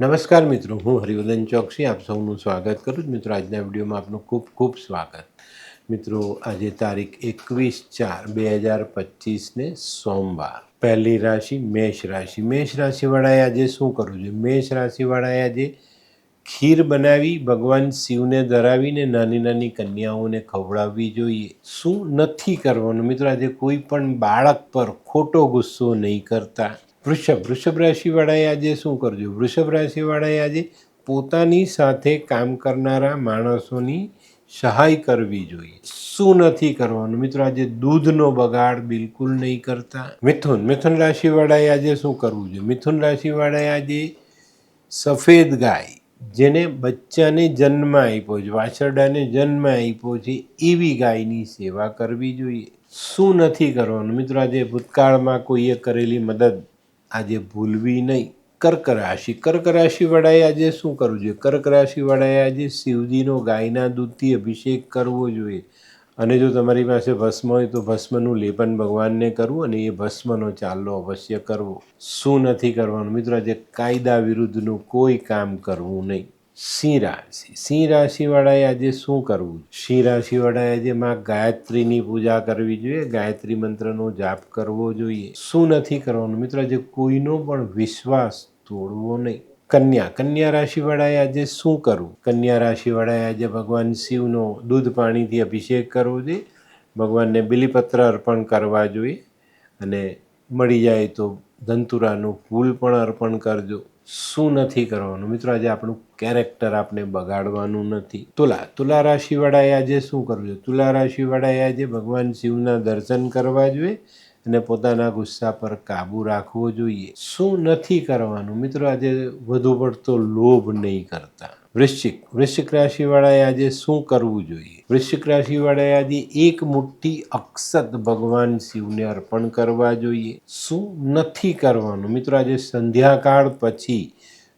નમસ્કાર મિત્રો, હું હરિવર્ધન ચોકસી, આપ સૌનું સ્વાગત કરું છું. મિત્રો, આજના વિડીયોમાં આપનું ખૂબ ખૂબ સ્વાગત. મિત્રો, આજે તારીખ એકવીસ ચાર બે હજાર પચીસને સોમવાર. પહેલી રાશિ મેષ રાશિ. મેષ રાશિવાળાએ આજે શું કરવું જોઈએ? મેષ રાશિવાળાએ આજે ખીર બનાવી, ભગવાન શિવને ધરાવીને નાની નાની કન્યાઓને ખવડાવવી જોઈએ. શું નથી કરવાનું? મિત્રો, આજે કોઈ પણ બાળક પર ખોટો ગુસ્સો નહીં કરતા. વૃષભ વૃષભ રાશિવાળાએ આજે શું કરજો? વૃષભ રાશિવાળાએ આજે પોતાની સાથે કામ કરનારા માણસોની સહાય કરવી જોઈએ. શું નથી કરવાનું? મિત્રો, આજે દૂધનો બગાડ બિલકુલ નહીં કરતા. મિથુન મિથુન રાશિવાળાએ આજે શું કરવું જોઈએ? મિથુન રાશિવાળાએ આજે સફેદ ગાય, જેને બચ્ચાને જન્મ આપ્યો છે, વાછરડાને જન્મ આપ્યો છે, એવી ગાયની સેવા કરવી જોઈએ. શું નથી કરવાનું? મિત્રો, આજે ભૂતકાળમાં કોઈએ કરેલી મદદ આજે ભૂલવી નહીં. કર્ક રાશિ કર્ક રાશિવાળાએ આજે શું કરવું જોઈએ? કર્ક રાશિવાળાએ આજે શિવજીનો ગાયના દૂધથી અભિષેક કરવો જોઈએ. અને જો તમારી પાસે ભસ્મ હોય તો ભસ્મનું લેપન ભગવાનને કરવું અને એ ભસ્મનો ચાલો અવશ્ય કરવો. શું નથી કરવાનું? મિત્રો, આજે કાયદા વિરુદ્ધનું કોઈ કામ કરવું નહીં. સિંહ રાશિ. સિંહ રાશિવાળાએ આજે શું કરવું? સિંહ રાશિવાળાએ આજે માં ગાયત્રીની પૂજા કરવી જોઈએ. ગાયત્રી મંત્રનો જાપ કરવો જોઈએ. શું નથી કરવાનું? મિત્રો, આજે કોઈનો પણ વિશ્વાસ તોડવો નહીં. કન્યા. કન્યા રાશિવાળાએ આજે શું કરવું? કન્યા રાશિવાળાએ આજે ભગવાન શિવનો દૂધ પાણીથી અભિષેક કરવો જોઈએ. ભગવાનને બિલીપત્ર અર્પણ કરવા જોઈએ. અને મળી જાય તો ધંતુરાનું ફૂલ પણ અર્પણ કરજો. શું નથી કરવાનું? મિત્રો, આજે આપણું કેરેક્ટર આપણે બગાડવાનું નથી. તુલા તુલા રાશિવાળાએ આજે શું કરવું જોઈએ? તુલા રાશિવાળાએ આજે ભગવાન શિવના દર્શન કરવા જોઈએ અને પોતાના ગુસ્સા પર કાબુ રાખવો જોઈએ. શું નથી કરવાનું? મિત્રો, આજે વધુ પડતો લોભ નહીં કરતા. વૃશ્ચિક વૃશ્ચિક રાશિવાળાએ આજે શું કરવું જોઈએ? વૃશ્ચિક રાશિવાળાએ આજે એક મુઠ્ઠી અક્ષત ભગવાન શિવને અર્પણ કરવા જોઈએ. શું નથી કરવાનું? મિત્રો, આજે સંધ્યાકાળ પછી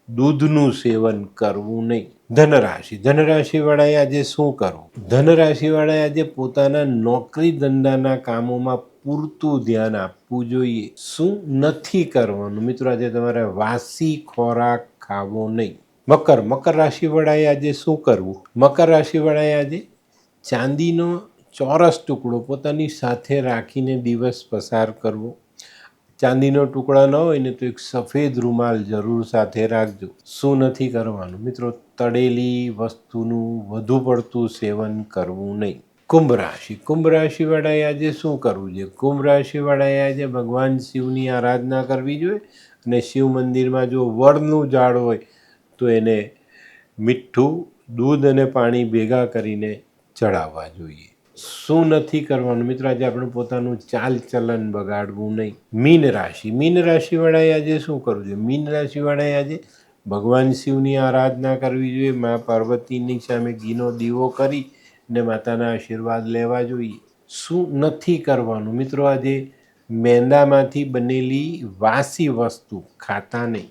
દૂધનું સેવન કરવું નહીં. ધનરાશિ, ધનરાશિવાળાએ આજે શું કરવું? ધનરાશિવાળાએ આજે પોતાના નોકરી ધંધાના કામોમાં પૂરતું ધ્યાન આપવું જોઈએ. શું નથી કરવાનું? મિત્રો, આજે તમારે વાસી ખોરાક ખાવો નહીં. મકર મકર રાશિવાળાએ આજે શું કરવું? મકર રાશિવાળાએ આજે ચાંદીનો ચોરસ ટુકડો પોતાની સાથે રાખીને દિવસ પસાર કરવો. ચાંદીનો ટુકડા ન હોય ને તો એક સફેદ રૂમાલ જરૂર સાથે રાખજો. શું નથી કરવાનું? મિત્રો, તળેલી વસ્તુનું વધુ પડતું સેવન કરવું નહીં. કુંભ રાશિ. કુંભ રાશિવાળાએ આજે શું કરવું જોઈએ? કુંભ રાશિવાળાએ આજે ભગવાન શિવની આરાધના કરવી જોઈએ અને શિવ મંદિરમાં જો વડનું ઝાડ હોય તો એને મીઠું, દૂધ અને પાણી ભેગા કરીને ચડાવવા જોઈએ. શું નથી કરવાનું? મિત્રો, આજે આપણું પોતાનું ચાલ ચલન બગાડવું નહીં. મીન રાશિ. મીન રાશિવાળાએ આજે શું કરવું જોઈએ? મીન રાશિવાળાએ આજે ભગવાન શિવની આરાધના કરવી જોઈએ, મા પાર્વતીની સામે ઘીનો દીવો કરી ને માતાના આશીર્વાદ લેવા જોઈએ. શું નથી કરવાનું? મિત્રો, આજે મેંદામાંથી બનેલી વાસી વસ્તુ ખાતા નહીં.